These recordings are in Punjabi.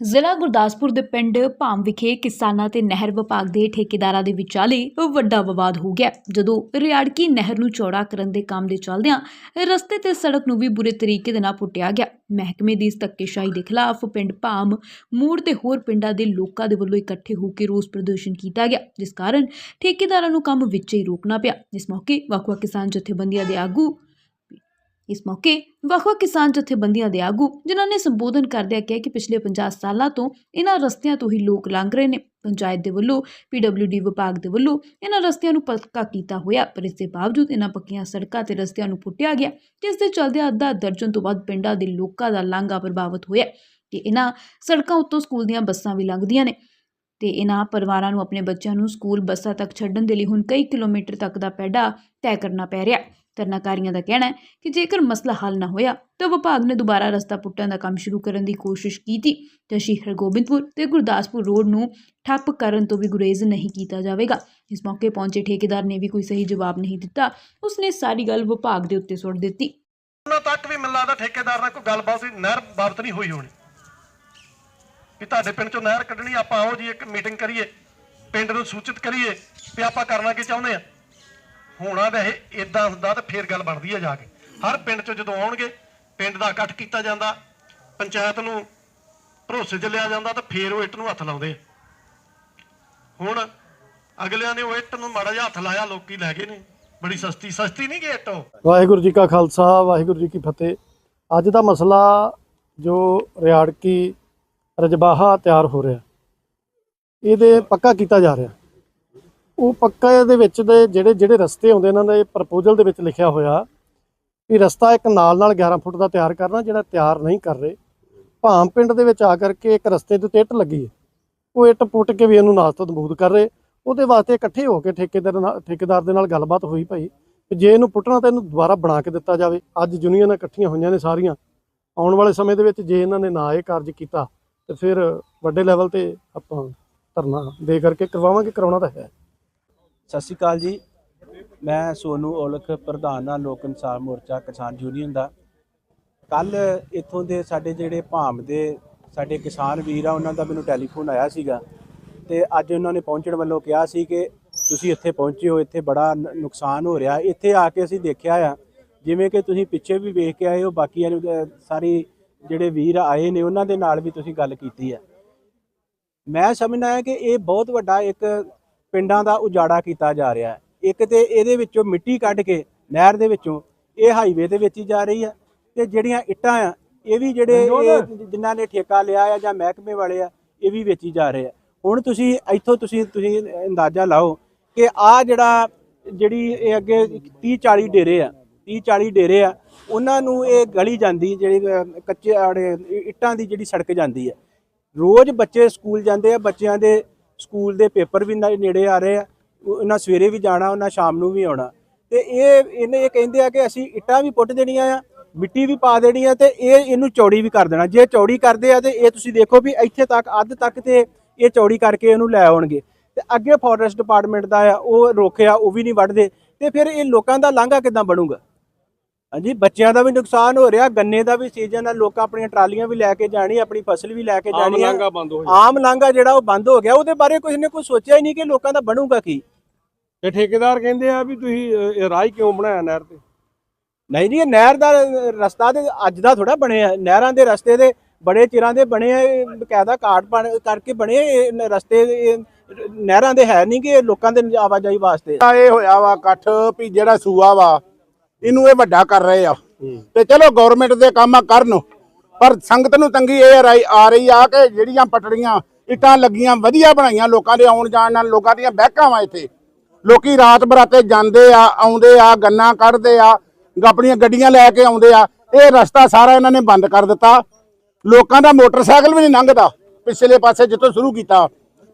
ਜ਼ਿਲ੍ਹਾ ਗੁਰਦਾਸਪੁਰ ਦੇ ਪਿੰਡ ਭਾਮ ਵਿਖੇ ਕਿਸਾਨਾਂ ਤੇ ਨਹਿਰ ਵਿਭਾਗ ਦੇ ਠੇਕੇਦਾਰਾਂ ਦੇ ਵਿਚਾਲੇ ਵੱਡਾ ਵਿਵਾਦ ਹੋ ਗਿਆ। ਜਦੋਂ ਰਿਆੜਕੀ ਨਹਿਰ ਨੂੰ ਚੌੜਾ ਕਰਨ ਦੇ ਕੰਮ ਦੇ ਚੱਲਦਿਆਂ ਰਸਤੇ ਤੇ ਸੜਕ ਨੂੰ ਵੀ ਬੁਰੇ ਤਰੀਕੇ ਦੇ ਨਾਲ ਪੁੱਟਿਆ ਗਿਆ। ਮਹਿਕਮੇ ਦੀ ਇਸ ਧੱਕੇਸ਼ਾਹੀ ਦੇ ਖਿਲਾਫ ਪਿੰਡ ਭਾਮ, ਮੂੜ ਤੇ ਹੋਰ ਪਿੰਡਾਂ ਦੇ ਲੋਕਾਂ ਦੇ ਵੱਲੋਂ ਇਕੱਠੇ ਹੋ ਕੇ ਰੋਸ ਪ੍ਰਦਰਸ਼ਨ ਕੀਤਾ ਗਿਆ, ਜਿਸ ਕਾਰਨ ਠੇਕੇਦਾਰਾਂ ਨੂੰ ਕੰਮ ਵਿੱਚ ਹੀ ਰੋਕਣਾ ਪਿਆ। ਇਸ ਮੌਕੇ ਵੱਖ-ਵੱਖ ਕਿਸਾਨ ਜਥੇਬੰਦੀਆਂ ਦੇ ਆਗੂ ਇਸ ਮੌਕੇ ਵੱਖ-ਵੱਖ ਕਿਸਾਨ ਜਥੇਬੰਦੀਆਂ ਦੇ ਆਗੂ, ਜਿਨ੍ਹਾਂ ਨੇ ਸੰਬੋਧਨ ਕਰਦਿਆਂ ਕਿਹਾ ਕਿ ਪਿਛਲੇ 50 ਸਾਲਾਂ ਤੋਂ ਇਹਨਾਂ ਰਸਤਿਆਂ ਤੋਂ ਹੀ ਲੋਕ ਲੰਘ ਰਹੇ ਨੇ। ਪੰਚਾਇਤ ਦੇ ਵੱਲੋਂ ਪੀਡਬਲਯੂਡੀ ਵਿਭਾਗ ਦੇ ਵੱਲੋਂ ਇਹਨਾਂ ਰਸਤਿਆਂ ਨੂੰ ਪੱਕਾ ਕੀਤਾ ਹੋਇਆ, ਪਰ ਇਸ ਦੇ ਬਾਵਜੂਦ ਇਹਨਾਂ ਪੱਕੀਆਂ ਸੜਕਾਂ ਤੇ ਰਸਤਿਆਂ ਨੂੰ ਪੁੱਟਿਆ ਗਿਆ, ਜਿਸ ਦੇ ਚਲਦਿਆਂ ਅੱਧਾ ਦਰਜਨ ਤੋਂ ਵੱਧ ਪਿੰਡਾਂ ਦੇ ਲੋਕਾਂ ਦਾ ਲਾਂਘਾ ਪ੍ਰਭਾਵਿਤ ਹੋਇਆ ਕਿ ਇਹਨਾਂ ਸੜਕਾਂ ਉੱਤੋਂ ਸਕੂਲ ਦੀਆਂ ਬੱਸਾਂ ਵੀ ਲੰਘਦੀਆਂ ਨੇ। ਤੇ ਇਹਨਾਂ ਪਰਿਵਾਰਾਂ ਨੂੰ ਆਪਣੇ ਬੱਚਿਆਂ ਨੂੰ ਸਕੂਲ ਬੱਸਾਂ ਤੱਕ ਛੱਡਣ ਦੇ ਲਈ ਹੁਣ ਕਈ ਕਿਲੋਮੀਟਰ ਤੱਕ ਦਾ ਪੈਡਾ ਤੈਅ ਕਰਨਾ ਪੈ ਰਿਹਾ ਧਰਨਾਕਾਰੀਆਂ ਦਾ ਕਹਿਣਾ ਹੈ ਕਿ ਜੇਕਰ ਮਸਲਾ ਹੱਲ ਨਾ ਹੋਇਆ ਤਾਂ ਵਿਭਾਗ ਨੇ ਦੁਬਾਰਾ ਰਸਤਾ ਪੁੱਟਣ ਦਾ ਕੰਮ ਸ਼ੁਰੂ ਕਰਨ ਦੀ ਕੋਸ਼ਿਸ਼ ਕੀਤੀ। ਤੇ ਸ਼੍ਰੀ ਹਰਗੋਬਿੰਦਪੁਰ ਤੇ ਗੁਰਦਾਸਪੁਰ ਰੋਡ ਨੂੰ ਠੱਪ ਕਰਨ ਤੋਂ ਵੀ ਗੁਰੇਜ਼ ਨਹੀਂ ਕੀਤਾ ਜਾਵੇਗਾ। ਇਸ ਮੌਕੇ ਪਹੁੰਚੇ ਠੇਕੇਦਾਰ ਨੇ ਵੀ ਕੋਈ ਸਹੀ ਜਵਾਬ ਨਹੀਂ ਦਿੱਤਾ। ਉਸਨੇ ਸਾਰੀ ਗੱਲ ਵਿਭਾਗ ਦੇ ਉੱਤੇ ਸੁੱਟ ਦਿੱਤੀ। ਉਹਨਾਂ ਤੱਕ ਵੀ ਮੈਨੂੰ ਲੱਗਦਾ ਠੇਕੇਦਾਰ ਨਾਲ ਕੋਈ ਗੱਲਬਾਤ ਸੀ ਨਹਿਰ ਬਾਬਤ ਨਹੀਂ ਹੋਈ ਹੋਣੀ। ਕਿ ਤੁਹਾਡੇ ਪਿੰਡ ਚੋਂ ਨਹਿਰ ਕੱਢਣੀ, ਆਪਾਂ ਆਓ ਜੀ ਇੱਕ ਮੀਟਿੰਗ ਕਰੀਏ, ਪਿੰਡ ਨੂੰ ਸੂਚਿਤ ਕਰੀਏ ਵੀ ਆਪਾਂ ਕਰਨਾ ਕੀ ਚਾਹੁੰਦੇ ਆ। ਹੋਣਾ ਵੈਸੇ ਇਦਾਂ ਹੁੰਦਾ ਤਾਂ ਫੇਰ ਗੱਲ ਬਣਦੀ ਆ ਜਾ ਕੇ। ਹਰ ਪਿੰਡ ਚੋਂ ਜਦੋਂ ਆਉਣਗੇ, ਪਿੰਡ ਦਾ ਇਕੱਠ ਕੀਤਾ ਜਾਂਦਾ, ਪੰਚਾਇਤ ਨੂੰ ਭਰੋਸੇ 'ਚ ਲਿਆ ਜਾਂਦਾ ਤਾਂ ਫੇਰ ਉਹ ਇੱਟ ਨੂੰ ਹੱਥ ਲਾਉਂਦੇ ਹੁਣ ਅਗਲਿਆਂ ਨੇ ਉਹ ਇੱਟ ਨੂੰ ਮਾੜਾ ਜਿਹਾ ਹੱਥ ਲਾਇਆ, ਲੋਕੀ ਲੈ ਗਏ ਨੇ। ਬੜੀ ਸਸਤੀ ਸਸਤੀ ਨਹੀਂ ਗੀ ਇੱਟ ਵਾਹਿਗੁਰੂ ਜੀ ਕਾ ਖਾਲਸਾ, ਵਾਹਿਗੁਰੂ ਜੀ ਕੀ ਫਤਿਹ। ਅੱਜ ਦਾ ਮਸਲਾ ਜੋ ਰਿਆੜਕੀ ਰਜਬਾਹਾ ਤਿਆਰ ਹੋ ਰਿਹਾ, ਇਹਦੇ ਪੱਕਾ ਕੀਤਾ ਜਾ ਰਿਹਾ। ਉਹ ਪੱਕਾ ਇਹਦੇ ਵਿੱਚ ਦੇ ਜਿਹੜੇ ਜਿਹੜੇ ਰਸਤੇ ਆਉਂਦੇ ਇਹਨਾਂ ਦੇ ਪ੍ਰਪੋਜ਼ਲ ਦੇ ਵਿੱਚ ਲਿਖਿਆ ਹੋਇਆ ਵੀ ਰਸਤਾ ਇੱਕ ਨਾਲ ਨਾਲ 11 ਫੁੱਟ ਦਾ ਤਿਆਰ ਕਰਨਾ, ਜਿਹੜਾ ਤਿਆਰ ਨਹੀਂ ਕਰ ਰਹੇ। ਭਾਮ ਪਿੰਡ ਦੇ ਵਿੱਚ ਆ ਕਰਕੇ ਇੱਕ ਰਸਤੇ ਦੇ ਉੱਤੇ ਇੱਟ ਲੱਗੀ ਹੈ। ਉਹ ਇੱਟ ਪੁੱਟ ਕੇ ਵੀ ਇਹਨੂੰ ਨਾਲ ਤੋਂ ਕਰ ਰਹੇ। ਉਹਦੇ ਵਾਸਤੇ ਇਕੱਠੇ ਹੋ ਕੇ ਠੇਕੇਦਾਰ ਨਾਲ, ਠੇਕੇਦਾਰ ਦੇ ਨਾਲ ਗੱਲਬਾਤ ਹੋਈ ਭਾਈ ਕਿ ਜੇ ਇਹਨੂੰ ਪੁੱਟਣਾ ਤਾਂ ਇਹਨੂੰ ਦੁਬਾਰਾ ਬਣਾ ਕੇ ਦਿੱਤਾ ਜਾਵੇ। ਅੱਜ ਯੂਨੀਅਨਾਂ ਇਕੱਠੀਆਂ ਹੋਈਆਂ ਨੇ ਸਾਰੀਆਂ। ਆਉਣ ਵਾਲੇ ਸਮੇਂ ਦੇ ਵਿੱਚ ਜੇ ਇਹਨਾਂ ਨੇ ਨਾ ਇਹ ਕਾਰਜ ਕੀਤਾ ਤੇ ਫਿਰ ਵੱਡੇ ਲੈਵਲ ਤੇ ਆਪਾਂ ਧਰਨਾ ਦੇ ਕਰਕੇ ਕਰਵਾਵਾਂਗੇ, ਕਰਾਉਣਾ ਤਾਂ ਹੈ। ਸਤਿ ਸ਼੍ਰੀ ਅਕਾਲ ਜੀ। ਮੈਂ ਸੋਨੂ ਔਲਖ, ਪ੍ਰਧਾਨ ਆ ਲੋਕ ਇਨਸਾਫ ਮੋਰਚਾ, ਕਿਸਾਨ ਯੂਨੀਅਨ ਦਾ। ਕੱਲ ਇੱਥੋਂ ਦੇ ਸਾਡੇ ਜਿਹੜੇ ਭਾਮ ਦੇ ਸਾਡੇ ਕਿਸਾਨ ਵੀਰ ਆ, ਉਹਨਾਂ ਦਾ ਮੈਨੂੰ ਟੈਲੀਫੋਨ ਆਇਆ ਸੀਗਾ। ਤੇ ਅੱਜ ਉਹਨਾਂ ਨੇ ਪਹੁੰਚਣ ਵੱਲੋਂ ਕਿਹਾ ਸੀ ਕਿ ਤੁਸੀਂ ਇੱਥੇ ਪਹੁੰਚੇ ਹੋ, ਇੱਥੇ ਬੜਾ ਨ- ਨੁਕਸਾਨ ਹੋ ਰਿਹਾ। ਇੱਥੇ ਆ ਕੇ ਅਸੀਂ ਦੇਖਿਆ ਆ, ਜਿਵੇਂ ਕਿ ਤੁਸੀਂ ਪਿੱਛੇ ਵੀ ਵੇਖ ਕੇ ਆਏ ਹੋ, ਬਾਕੀਆਂ ਸਾਰੀ ਜਿਹੜੇ ਵੀਰ ਆਏ ਨੇ, ਉਹਨਾਂ ਦੇ ਨਾਲ ਵੀ ਤੁਸੀਂ ਗੱਲ ਕੀਤੀ ਆ। ਮੈਂ ਸਮਝਦਾ ਹੈ ਕਿ ਇਹ ਬਹੁਤ ਵੱਡਾ ਇੱਕ ਪਿੰਡਾਂ ਦਾ ਉਜਾੜਾ ਕੀਤਾ ਜਾ ਰਿਹਾ ਹੈ। ਇੱਕ ਤੇ ਇਹਦੇ ਵਿੱਚੋਂ ਮਿੱਟੀ ਕੱਢ ਕੇ ਨਹਿਰ ਦੇ ਵਿੱਚੋਂ ਇਹ ਹਾਈਵੇ ਦੇ ਵਿੱਚ ਹੀ ਜਾ ਰਹੀ ਹੈ ਤੇ ਜਿਹੜੀਆਂ ਇੱਟਾਂ ਆ ਇਹ ਵੀ ਜਿਹੜੇ ਜਿਨ੍ਹਾਂ ਨੇ ਠੇਕਾ ਲਿਆ ਆ ਜਾਂ ਮਹਿਕਮੇ ਵਾਲੇ ਆ ਇਹ ਵੀ ਵੇਚੀ ਜਾ ਰਹੇ ਆ। ਹੁਣ ਤੁਸੀਂ ਇੱਥੋਂ ਤੁਸੀਂ ਤੁਸੀਂ ਅੰਦਾਜ਼ਾ ਲਾਓ ਕਿ ਆ ਜਿਹੜਾ ਜਿਹੜੀ ਇਹ ਅੱਗੇ 30 40 ਡੇਰੇ ਆ 30 40 ਡੇਰੇ ਆ ਉਹਨਾਂ ਨੂੰ ਇਹ ਗਲੀ ਜਾਂਦੀ ਜਿਹੜੀ ਕੱਚੇ ਆੜੇ ਇੱਟਾਂ ਦੀ ਜਿਹੜੀ ਸੜਕ ਜਾਂਦੀ ਹੈ। ਰੋਜ਼ ਬੱਚੇ ਸਕੂਲ ਜਾਂਦੇ ਆ ਬੱਚਿਆਂ ਦੇ ਸਕੂਲ ਦੇ ਪੇਪਰ ਵੀ ਨਾ- ਨੇੜੇ ਆ ਰਹੇ ਆ। ਉਹ- ਉਹਨਾਂ ਸਵੇਰੇ ਵੀ ਜਾਣਾ, ਉਹਨਾਂ ਸ਼ਾਮ ਨੂੰ ਵੀ ਆਉਣਾ। ਤੇ ਇਹ ਇਹਨੇ ਇਹ ਕਹਿੰਦੇ ਆ ਕਿ ਅਸੀਂ ਇੱਟਾਂ ਵੀ ਪੁੱਟ ਦੇਣੀਆਂ ਆ, ਮਿੱਟੀ ਵੀ ਪਾ ਦੇਣੀ ਆ ਤੇ ਇਹ ਇਹਨੂੰ ਚੌੜੀ ਵੀ ਕਰ ਦੇਣਾ। ਜੇ ਚੌੜੀ ਕਰਦੇ ਆ ਤੇ ਇਹ ਤੁਸੀਂ ਦੇਖੋ ਵੀ ਇੱਥੇ ਤੱਕ, ਅੱਧ ਤੱਕ ਤੇ ਇਹ ਚੌੜੀ ਕਰਕੇ ਇਹਨੂੰ ਲੈ ਆਉਣਗੇ। ਤੇ ਅੱਗੇ ਫੋਰੈਸਟ ਡਿਪਾਰਟਮੈਂਟ ਦਾ ਆ, ਉਹ ਰੋਕਿਆ ਉਹ ਵੀ ਨਹੀਂ ਵੱਢਦੇ। ਤੇ ਫਿਰ ਇਹ ਲੋਕਾਂ ਦਾ ਲਾਂਘਾ ਕਿੱਦਾਂ ਬਣੂਗਾ? ਹਾਂਜੀ ਬੱਚਿਆਂ ਦਾ ਵੀ ਨੁਕਸਾਨ ਹੋ ਰਿਹਾ ਗੰਨੇ ਦਾ ਵੀ ਸੀਜ਼ਨ ਆ ਲੋਕਾਂ ਆਪਣੀਆਂ ਟਰਾਲੀਆਂ ਵੀ ਲੈ ਕੇ ਜਾਣੀ ਆਪਣੀ ਫਸਲ ਵੀ ਲੈ ਕੇ ਜਾਣੀ ਆ। ਬੰਦ ਹੋ ਆਮ ਲਾਂਘਾ ਜਿਹੜਾ ਉਹ ਬੰਦ ਹੋ ਗਿਆ ਉਹਦੇ ਬਾਰੇ ਕੁਝ ਨੇ ਕੋਈ ਸੋਚਿਆ ਹੀ ਨਹੀਂ ਕਿ ਲੋਕਾਂ ਦਾ ਬਣੂਗਾ ਕੀ। ਤੇ ਠੇਕੇਦਾਰ ਕਹਿੰਦੇ ਆ ਵੀ ਤੁਸੀਂ ਇਹ ਰਾਹ ਕਿਉਂ ਬਣਾਇਆ ਨਹਿਰ ਤੇ? ਨਹੀਂ ਜੀ ਇਹ ਨਹਿਰ ਦਾ ਰਸਤਾ ਤੇ ਅੱਜ ਦਾ ਥੋੜਾ ਬਣਿਆ ਨਹਿਰਾਂ ਦੇ ਰਸਤੇ ਦੇ ਬੜੇ ਚਿਰਾਂ ਦੇ ਬਣੇ ਆ ਇਹ ਬਕਾਇਦਾ ਕਾਟ ਬਣ ਕਰਕੇ ਬਣੇ ਇਹ ਨ- ਰਸਤੇ ਇਹ ਨਹਿਰਾਂ ਦੇ ਹੈ ਨਹੀਂ ਕਿ ਇਹ ਲੋਕਾਂ ਦੇ ਆਵਾਜਾਈ ਵਾਸਤੇ। ਆ ਇਹ ਹੋਇਆ ਵਾ ਇਕੱਠ ਵੀ ਜਿਹੜਾ ਸੂਆ ਵਾ ਇਹਨੂੰ ਇਹ ਵੱਡਾ ਕਰ ਰਹੇ ਆ। ਤੇ ਚਲੋ ਗਵਰਨਮੈਂਟ ਦੇ ਕੰਮ ਆ ਕਰਨ। ਪਰ ਸੰਗਤ ਨੂੰ ਤੰਗੀ ਇਹ ਆ ਰਹੀ ਆ ਕਿ ਜਿਹੜੀਆਂ ਪਟੜੀਆਂ ਇੱਟਾਂ ਲੱਗੀਆਂ ਵਧੀਆ ਬਣਾਈਆਂ ਲੋਕਾਂ ਦੇ ਆਉਣ ਜਾਣ ਨਾਲ ਲੋਕਾਂ ਦੀਆਂ ਬਹਿਕਾਂ ਵਾ ਇੱਥੇ। ਲੋਕੀ ਰਾਤ ਬਰਾਤੇ ਜਾਂਦੇ ਆ ਆਉਂਦੇ ਆ ਗੰਨਾ ਕੱਢਦੇ ਆ ਆਪਣੀਆਂ ਗੱਡੀਆਂ ਲੈ ਕੇ ਆਉਂਦੇ ਆ। ਇਹ ਰਸਤਾ ਸਾਰਾ ਇਹਨਾਂ ਨੇ ਬੰਦ ਕਰ ਦਿੱਤਾ। ਲੋਕਾਂ ਦਾ ਮੋਟਰਸਾਈਕਲ ਵੀ ਨਹੀਂ ਲੰਘਦਾ ਪਿਛਲੇ ਪਾਸੇ ਜਿੱਥੋਂ ਸ਼ੁਰੂ ਕੀਤਾ।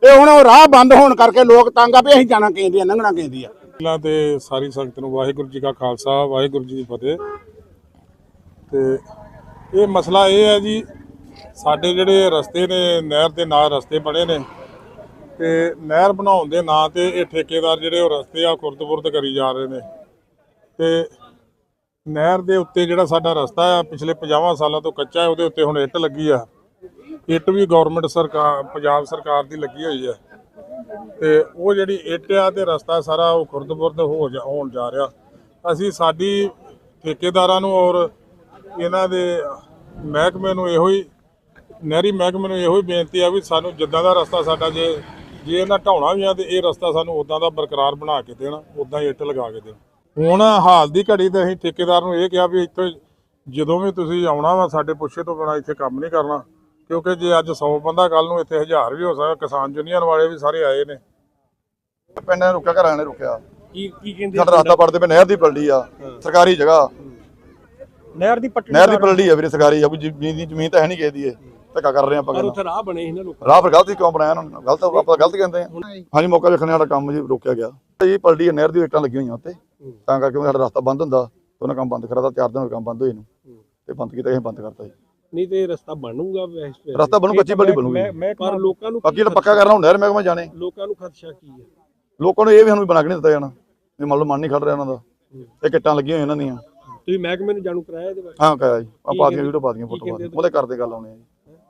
ਤੇ ਹੁਣ ਉਹ ਰਾਹ ਬੰਦ ਹੋਣ ਕਰਕੇ ਲੋਕ ਤੰਗ ਆ ਵੀ ਅਸੀਂ ਜਾਣਾ ਕਹਿੰਦੇ ਆ ਲੰਘਣਾ ਕਹਿੰਦੇ ਆ। ਪਹਿਲਾਂ ਤੇ ਸਾਰੀ ਸੰਗਤ ਨੂੰ ਵਾਹਿਗੁਰੂ ਜੀ ਕਾ ਖਾਲਸਾ, ਵਾਹਿਗੁਰੂ ਜੀ ਕੀ ਫਤਿਹ। ਤੇ ਇਹ ਮਸਲਾ ਇਹ ਹੈ ਜੀ, ਸਾਡੇ ਜਿਹੜੇ ਰਸਤੇ ਨੇ, ਨਹਿਰ ਦੇ ਨਾਲ ਰਸਤੇ ਬਣੇ ਨੇ। ਤੇ ਨਹਿਰ ਬਣਾਉਣ ਦੇ ਨਾਂ ਤੇ ਇਹ ਠੇਕੇਦਾਰ ਜਿਹੜੇ ਉਹ ਰਸਤੇ ਆ ਖੁਰਦ-ਬੁਰਦ ਕਰੀ ਜਾ ਰਹੇ ਨੇ। ਤੇ ਨਹਿਰ ਦੇ ਉੱਤੇ ਜਿਹੜਾ ਸਾਡਾ ਰਸਤਾ ਆ, ਪਿਛਲੇ 50 ਸਾਲਾਂ ਤੋਂ ਕੱਚਾ ਹੈ, ਉਹਦੇ ਉੱਤੇ ਹੁਣ ਇੱਟ ਲੱਗੀ ਆ। ਇੱਟ ਵੀ ਗਵਰਨਮੈਂਟ ਸਰਕਾਰ, ਪੰਜਾਬ ਸਰਕਾਰ ਦੀ ਲੱਗੀ ਹੋਈ ਹੈ ਤੇ ਉਹ ਜਿਹੜੀ ਇੱਟ ਆ ਤੇ ਰਸਤਾ ਸਾਰਾ ਉਹ ਖੁਰਦ-ਬੁਰਦ ਹੋ ਜਾ ਹੋਣ ਜਾ ਰਿਹਾ। ਅਸੀਂ ਸਾਡੀ ਠੇਕੇਦਾਰਾਂ ਨੂੰ ਔਰ ਇਹਨਾਂ ਦੇ ਮਹਿਕਮੇ ਨੂੰ ਇਹੋ ਹੀ ਨਹਿਰੀ ਮਹਿਕਮੇ ਨੂੰ ਇਹੋ ਹੀ ਬੇਨਤੀ ਆ ਵੀ ਸਾਨੂੰ ਜਿੱਦਾਂ ਦਾ ਰਸਤਾ ਸਾਡਾ ਜੇ ਜੇ ਇਹਨਾਂ ਢਾਉਣਾ ਵੀ ਆ ਤੇ ਇਹ ਰਸਤਾ ਸਾਨੂੰ ਉਦਾਂ ਦਾ ਬਰਕਰਾਰ ਬਣਾ ਕੇ ਦੇਣ ਉਦਾਂ ਹੀ ਇੱਟ ਲਗਾ ਕੇ ਦੇਣ। ਹੁਣ ਹਾਲ ਦੀ ਘੜੀ ਤੇ ਅਸੀਂ ਠੇਕੇਦਾਰ ਨੂੰ ਇਹ ਕਿਹਾ ਵੀ ਇੱਥੇ ਜਦੋਂ ਵੀ ਤੁਸੀਂ ਆਉਣਾ ਵਾ ਸਾਡੇ ਪੁੱਛੇ ਤੋਂ ਬਿਨਾਂ ਇੱਥੇ ਕੰਮ ਨਹੀਂ ਕਰਨਾ। ਕਿਉਂਕਿ ਜੇ ਅੱਜ 100 ਬੰਦਾ ਕੱਲ ਨੂੰ ਇੱਥੇ 1000 ਵੀ ਹੋ ਸਕਦਾ ਕਿਸਾਨ ਯੂਨੀਅਨ ਵਾਲੇ ਵੀ ਸਾਰੇ ਆਏ ਨੇ। ਪਿੰਡ ਨੇ ਰੁਕਿਆ ਘਰਾਂ ਨੇ ਰੁਕਿਆ। ਕੀ ਕੀ ਕਹਿੰਦੇ ਸਾਡਾ ਰਸਤਾ ਪੜਦੇ ਪਏ ਨਹਿਰ ਦੀ ਪਲੜੀ ਆ ਸਰਕਾਰੀ ਜਗ੍ਹਾ। ਨਹਿਰ ਦੀ ਪੱਟੀ ਨਹਿਰ ਦੀ ਪਲੜੀ ਆ ਵੀਰੇ ਸਰਕਾਰੀ ਆ ਕੋਈ ਜ਼ਮੀਨ ਦੀ ਜ਼ਮੀਨ ਤਾਂ ਹੈ ਨਹੀਂ ਕਿਸੇ ਦੀ ਇਹ। ਧੱਕਾ ਕਰ ਰਹੇ ਆਪਾਂ ਪਰ ਉੱਥੇ ਰਾਹ ਬਣੇ ਸੀ ਨਾ ਲੋਕਾਂ ਰਾਹ ਫਿਰ ਗਲਤੀ ਕਿਉਂ ਬਣਾਇਆ ਉਹਨਾਂ ਨੇ? ਗਲਤ ਆਪਾਂ ਗਲਤ ਕਹਿੰਦੇ ਆ। ਹਾਂਜੀ ਮੌਕਾ ਵੇਖਣ ਵਾਲਾ ਕੰਮ ਜੀ ਰੋਕਿਆ ਗਿਆ। ਇਹ ਪਲੜੀ ਆ ਨਹਿਰ ਦੀ ਇੱਟਾਂ ਲੱਗੀਆਂ ਹੋਈਆਂ ਉੱਤੇ। ਤਾਂ ਕਰਕੇ ਸਾਡਾ ਰਸਤਾ ਬੰਦ ਹੁੰਦਾ। ਉਹਨਾਂ ਕੰਮ ਬੰਦ ਕਰਾਤਾ ਚਾਰ ਦਿਨ ਹੋ ਕੰਮ ਬੰਦ ਹੋਏ ਨੂੰ। ਤੇ ਬੰਦ ਕੀਤਾ ਅਸੀਂ ਬੰਦ ਕਰਤਾ ਜੀ। ਨਹੀਂ ਤੇ ਰਸਤਾ ਬਣੂਗਾ ਵੈਸੇ ਰਸਤਾ ਬਣੂ, ਕੱਚੀ ਪੱਲੀ ਬਣੂਗੀ। ਪਰ ਲੋਕਾਂ ਨੂੰ ਬਾਕੀ ਤਾਂ ਪੱਕਾ ਕਰਨਾ ਹੁੰਦਾ ਨਹਿਰ ਮਹਿਕਮਾ ਜਾਣੇ। ਲੋਕਾਂ ਨੂੰ ਖਦਸ਼ਾ ਕੀ ਹੈ ਲੋਕਾਂ ਨੂੰ ਇਹ ਵੀ ਸਾਨੂੰ ਬਣਾ ਕੇ ਨਹੀਂ ਦਿੱਤਾ ਜਾਣਾ ਇਹ ਮੰਨ ਲਓ ਮਨ ਨਹੀਂ ਖੜ ਰਿਹਾ ਉਹਨਾਂ ਦਾ। ਇਹ ਕਿੱਟਾਂ ਲੱਗੀਆਂ ਹੋਈਆਂ ਇਹਨਾਂ ਦੀਆਂ। ਤੁਸੀਂ ਮਹਿਕਮੇ ਨੂੰ ਜਾਣੂ ਕਰਾਇਆ ਇਹਦੇ ਬਾਰੇ? ਹਾਂ ਕਹਾਂ ਜੀ। ਆ ਪਾ ਦੀਆਂ ਵੀਡੀਓ ਪਾ ਦੀਆਂ ਫੋਟੋ ਉਹਦੇ ਕਰਦੇ ਗੱਲ ਆਉਣੇ ਆ ਜੀ।